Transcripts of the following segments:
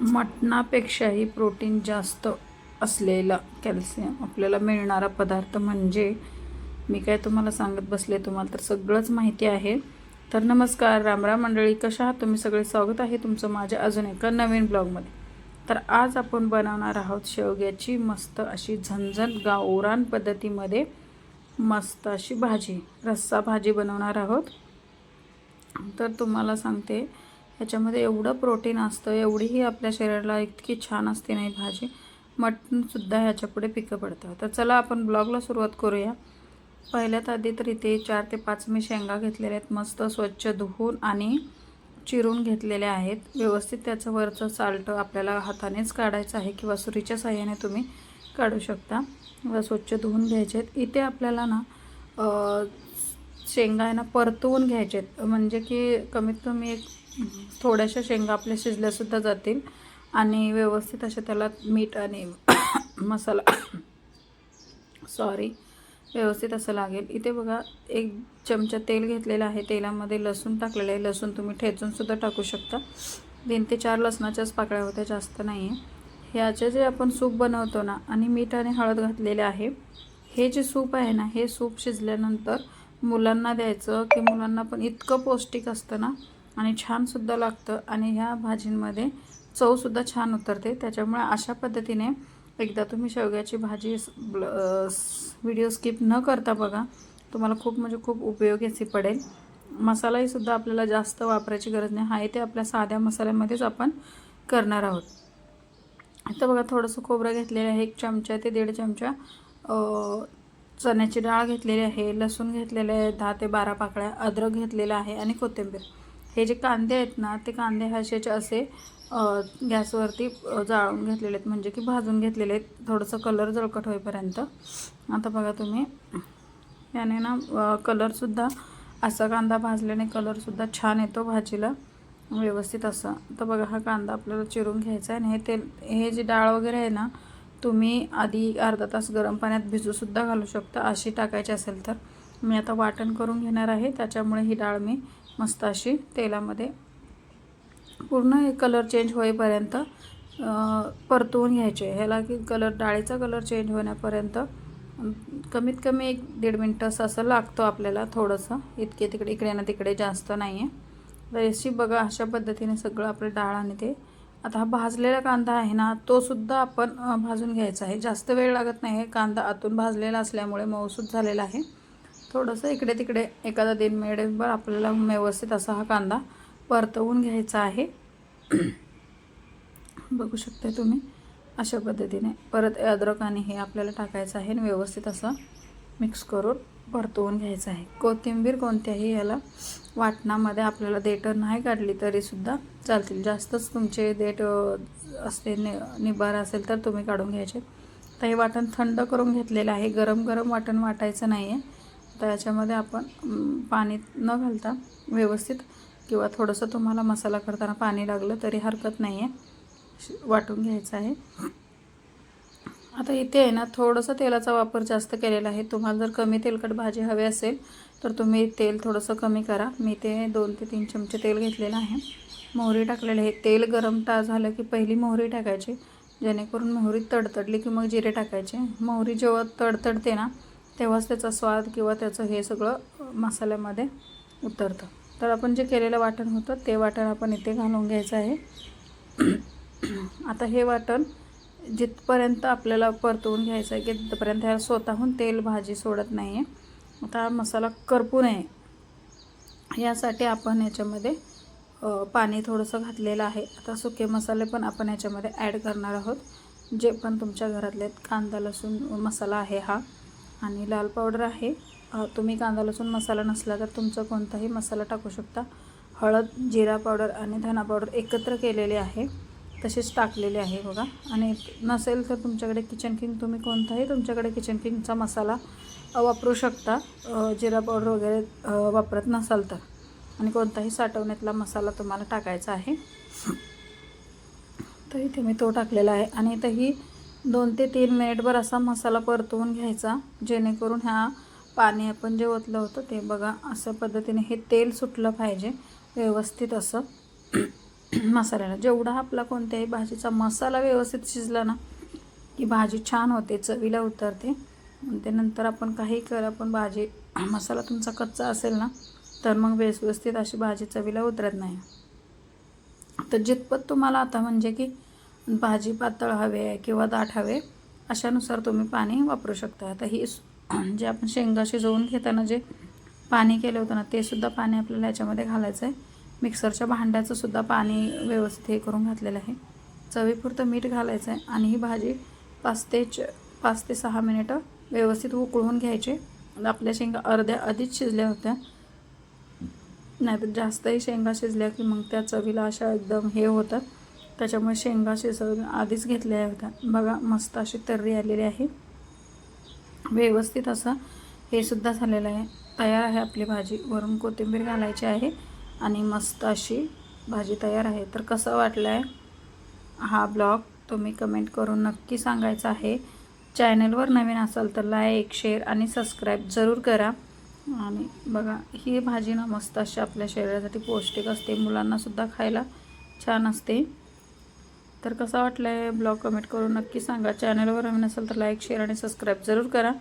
मटणापेक्षाही protein जास्त असलेला calcium आपल्याला मिळणारा पदार्थ म्हणजे मी काय तुम्हाला सांगत बसले तुम्हाला तर सगळंच माहिती आहे. तर नमस्कार रामराम मंडळी कशा आहात तुम्ही? सगळे स्वागत आहे तुमचं माझ्या अजून एका नवीन ब्लॉगमध्ये. तर आज आपण बनवणार आहोत शेवग्याची मस्त अशी झणझण गावरान पद्धतीमध्ये मस्त अशी भाजी रस्सा भाजी बनवणार आहोत. तर तुम्हाला सांगते ह्याच्यामध्ये एवढं प्रोटीन असतं एवढीही आपल्या शरीराला इतकी छान असते नाही भाजी. मटणसुद्धा ह्याच्यापुढे पिकं पडतं. तर चला आपण ब्लॉगला सुरुवात करूया. पहिल्यात आधी तर इथे चार ते पाच मी शेंगा घेतलेल्या आहेत मस्त स्वच्छ धुवून आणि चिरून घेतलेल्या आहेत. व्यवस्थित त्याचं वरचं साल्ट आपल्याला हातानेच काढायचं आहे किंवा सुरीच्या साह्याने तुम्ही काढू शकता. व स्वच्छ धुवून घ्यायचे आहेत. इथे आपल्याला ना शेंगा आहे ना परतवून घ्यायचे आहेत. म्हणजे की कमीत कमी एक थोड्याशा शेंगा आपल्या शिजल्यासुद्धा जातील. आणि व्यवस्थित अशा त्याला मीठ आणि मसाला सॉरी व्यवस्थित असं लागेल. इथे बघा एक चमचा तेल घेतलेलं आहे. तेलामध्ये लसूण टाकलेलं आहे. लसूण तुम्ही ठेचूनसुद्धा टाकू शकता. तीन ते चार लसणाच्याच पाकळ्या होत्या जास्त नाही आहे ह्याचे जे आपण सूप बनवतो ना आणि मीठ आणि हळद घातलेले आहे हे जे सूप आहे ना हे सूप शिजल्यानंतर मुलांना द्यायचं की मुलांना पण इतकं पौष्टिक असतं ना आणि छानसुद्धा लागतं. आणि ह्या भाजींमध्ये चवसुद्धा छान उतरते. त्याच्यामुळे अशा पद्धतीने एकदा तुम्ही शेवग्याची भाजी व्हिडिओ स्किप न करता बघा. तुम्हाला खूप म्हणजे खूप उपयोगाची पडेल. मसालाही सुद्धा आपल्याला जास्त वापरायची गरज नाही. आहे ते आपल्या साध्या मसाल्यामध्येच आपण करणार आहोत. आता बघा थोडंसं खोबरं घेतलेलं आहे. एक चमचा ते दीड चमचा चण्याची डाळ घेतलेली आहे. लसूण घेतलेले आहे. दहा ते बारा पाकळ्या. अद्रक घेतलेलं आहे आणि कोथिंबीर. हे जे कांदे आहेत ना ते कांदे हशेचे असे गॅसवरती जाळून घेतलेले आहेत. म्हणजे की भाजून घेतलेले आहेत. थोडंसं कलर जळकट होईपर्यंत. आता बघा तुम्ही. याने ना कलरसुद्धा असा कांदा भाजल्याने कलरसुद्धा छान येतो भाजीला. व्यवस्थित असं. तर बघा हा कांदा आपल्याला चिरून घ्यायचा आहे. आणि हे तेल हे जी डाळ वगैरे आहे ना तुम्ही आधी अर्धा तास गरम पाण्यात भिजूसुद्धा घालू शकता. अशी टाकायची असेल तर. मी आता वाटण करून घेणार आहे. त्याच्यामुळे ही डाळ मी मस्त अशी तेलामध्ये. पूर्ण हे कलर चेंज होईपर्यंत परतवून घ्यायचे. ह्याला की कलर डाळीचा कलर चेंज होण्यापर्यंत कमीत कमी एक दीड मिनटं असं लागतो आपल्याला थोडंसं. इतके तिकडे इकडे ना तिकडे जास्त नाही आहे तर बघा अशा पद्धतीने सगळं आपलं डाळ आणि ते. आता हा भाजलेला कांदा आहे ना तोसुद्धा आपण भाजून घ्यायचा आहे. जास्त वेळ लागत नाही. आहे कांदा आतून भाजलेला असल्यामुळे मऊसूत झालेला आहे. थोडंसं इकडे तिकडे एखादा दिन मिळेल आपल्याला व्यवस्थित असा हा कांदा परतवून घ्यायचा आहे. बघू शकता तुम्ही अशा पद्धतीने. परत अद्रक आणि हे आपल्याला टाकायचं आहे आणि व्यवस्थित असं मिक्स करून परतवून घ्यायचं आहे. कोथिंबीर कोणत्याही याला वाटणामध्ये आपल्याला देठं नाही काढली तरीसुद्धा चालतील. जास्तच तुमचे देठ असते नि निबार असेल तर तुम्ही काढून घ्यायचे. तर हे वाटण थंड करून घेतलेलं आहे. गरम गरम वाटण वाटायचं नाही आहे तर याच्यामध्ये आपण पाणी न घालता व्यवस्थित किंवा थोडंसं तुम्हाला मसाला करताना पाणी लागलं तरी हरकत नाही आहे श- वाटून घ्यायचं आहे. आता इथे आहे ना थोडंसं तेलाचा वापर जास्त केलेला आहे. तुम्हाला जर कमी तेलकट भाजी हवी असेल तर तुम्ही तेल थोडंसं कमी करा. मी ते दोन ते तीन चमचे तेल घेतलेलं आहे. मोहरी टाकलेली आहे. तेल गरम ता झालं की पहिली मोहरी टाकायची जेणेकरून मोहरी तडतडली की मग जिरे टाकायचे. मोहरी जेव्हा तडतडते ना तेव्हाच त्याचा स्वाद किंवा त्याचं हे सगळं मसाल्यामध्ये उतरतं. तर आपण जे केलेलं वाटण होतं ते वाटण आपण इथे घालून घ्यायचं आहे. आता हे वाटण जिथपर्यंत आपल्याला परतवून घ्यायचं आहे की तिथपर्यंत ह्याला स्वतःहून तेल भाजी सोडत नाही आहे आता हा मसाला करपू नये. यासाठी आपण याच्यामध्ये पाणी थोडंसं घातलेलं आहे. आता सुके मसाले पण आपण याच्यामध्ये ॲड करणार आहोत. जे पण तुमच्या घरातले आहेत. कांदा लसूण मसाला आहे हा. आणि लाल पावडर आहे. तुम्ही कांदा लसूण मसाला नसला तर तुमचा कोणताही मसाला टाकू शकता. हळद जिरा पावडर आणि धना पावडर एकत्र केलेले आहे. तसेच टाकलेले आहे बघा. आणि नसेल तर तुमच्याकडे किचन किंग तुम्ही कोणताही तुमच्याकडे किचन किंगचा मसाला वापरू शकता. जिरा पावडर वगैरे वापरत नसाल तर. आणि कोणताही साठवण्यातला मसाला तुम्हाला टाकायचा आहे. तर इथे मी तो टाकलेला आहे. आणि इथंही दोन ते तीन मिनिटभर असा मसाला परतवून घ्यायचा जेणेकरून ह्या पाणी आपण जे ओतलं होतं ते बघा अशा पद्धतीने हे तेल सुटलं पाहिजे व्यवस्थित असं. मसाल्याला जेवढा आपला कोणत्याही भाजीचा मसाला व्यवस्थित शिजला ना की भाजी छान होते चवीला उतरते त्यानंतर नंतर आपण काही कर पण भाजी मसाला तुमचा कच्चा असेल ना तर मग व्यवस्थित अशी भाजी चवीला उतरत नाही. तर जितपत तुम्हाला आता म्हणजे की भाजी पातळ हवे आहे किंवा दाट हवे अशानुसार तुम्ही पाणी वापरू शकता. आता ही जे आपण शेंगा शिजवून घेताना जे पाणी केलं होतं ना ते सुद्धा पाणी आपल्याला याच्यामध्ये घालायचं आहे. मिक्सरच्या भांड्याचं सुद्धा पाणी व्यवस्थित हे करून घातलेलं आहे. चवीपुरतं मीठ घालायचं आहे आणि ही भाजी पाच ते च पाच ते सहा मिनिटं व्यवस्थित उकळून घ्यायचे. आपल्या शेंगा अर्ध्या आधीच शिजल्या होत्या. नाहीतर जास्तही शेंगा शिजल्या की मग त्या चवीला अशा एकदम हे होतात. त्याच्यामुळे शेंगा शिजवून आधीच घेतल्या होत्या. बघा मस्त अशी तर्री आलेली आहे. व्यवस्थित असं हे सुद्धा झालेलं आहे. तयार आहे आपली भाजी. वरून कोथिंबीर घालायची आहे आणि मस्त अशी भाजी तयार आहे. तर कसं वाटलं आहे हा ब्लॉग? तुम्ही कमेंट करून नक्की सांगायचा आहे. चॅनलवर नवीन असाल तर लाईक शेअर आणि सबस्क्राईब जरूर करा. आणि बघा ही भाजी ना मस्त अशी आपल्या शरीरासाठी पौष्टिक असते. मुलांनासुद्धा खायला छान असते. तर कसा वाटला आहे ब्लॉग कमेंट करून नक्की सांगा. चॅनलवर नवीन असेल तर लाईक शेअर आणि सबस्क्राईब जरूर करा.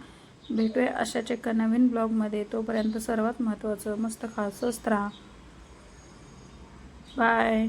भेटूया अशाच एका नवीन ब्लॉगमध्ये तोपर्यंत सर्वात महत्त्वाचं मस्त खासच राहा. बाय